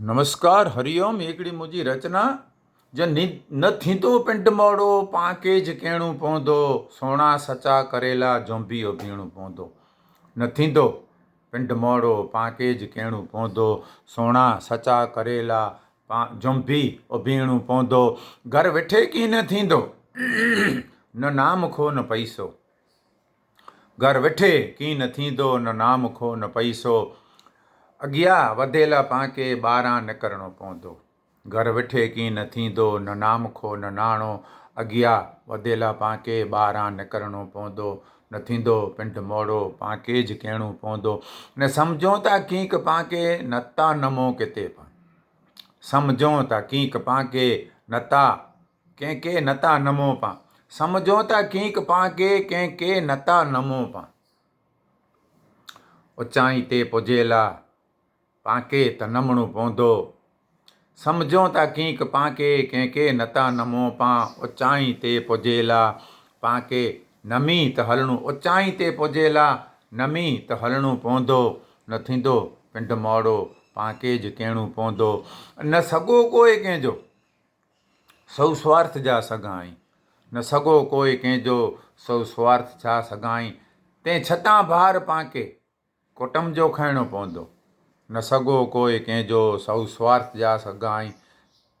નમસ્કાર હરિયમ એકડી મુજી રચના. જ નિ- ન થીંદો પિંડ મોડો, પાંકે જ કેણું પહોંધો સોણા સચા કરેલા જોંભીઓ ભીણું પહોંધો ન થીંદો પિંડ મોડો, પાંકે જ કેણું પહોંધો સોણા સચા કરેલા જોંભી ભીણું પહોંધો ઘર વેઠે કી ન થીંદો ન નામ ખો ન પૈસો. ઘર વેઠે કી ન થીંદો ન નામ ખો ન પૈસો. અગિયા વધેલા પાંકે બારા નકરણો પોંધો. ઘર વઠે કી ન થીંદો ન નામખો, ન નાણો. અગિયા વધેલા પાંકે બારા નકરણો પોંધો. ન થીંદો પિંડ મોડો, પાંકે જ કેણું પોંધો. ને સમજોતા કીંક પાંકે નતા નમો કે તે પણ. સમજોતા કીંક પાંકે નતા કે કે નતા નમો પા સમજોતા કીંક પાંકે કે કે નતા નમો પા ઉચાઈ તે પોજેલા પાંકે તનમણું પોંધો સમજો તા કીંક પાંકે કેંકે નતા નમો પા ઓચાઈ તે પોજેલા. પાંકે નમી ત હલણું ઓચાઈ તે પોજેલા. નમી ત હલણું પોંધો ન થીંદો પિંડ મોડો. પાંકે જ કેણું પોંધો ન સગો કોઈ કહેજો સૌ સ્વાર્થ જા સગાઈ. ન સગો કોઈ કહેજો સૌ સ્વાર્થ જા સગાઈ. તે છતાં ભાર પાંકે. કોટમ જો ખાયણો પોંધો ન સગો કોઈ કહેજો સૌ સ્વાર્થ જા સગાઈ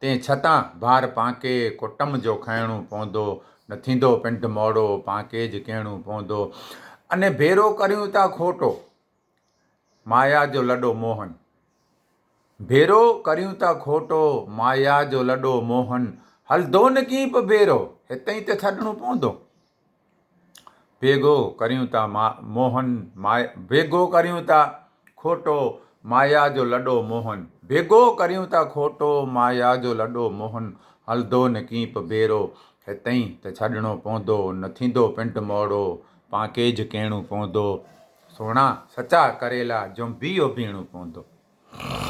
તે છતાં ભાર પાંકે કોટમ જો ખાયણું પહોંદો ન થીંદો પિંડ મોડો પાંકે જ કહેણું પહોંદો અને ભેરો કર્યું તા ખોટો, માયા જો લડો મોહન. ભેરો કર્યું તા ખોટો, માયા જો લડો મોહન. હલદો ન કીપ ભેરો, હિતઈ તે છડણું પહોંદો ભેગો કર્યું તા મોહન, માય, ભેગો કર્યું તા ખોટો માયા જો લડો મોહન. ભેગો કર્યું તા ખોટો, માયા જો લડો મોહન. હલદો ને કીપ ભેરો, હે તઈ તે છાડણો પોંધો નથીંદો પિંટ મોડો પાંકે જ કેણું પોંધો. સોણા, સચા કરેલા જંભી ભીણું પોંધો.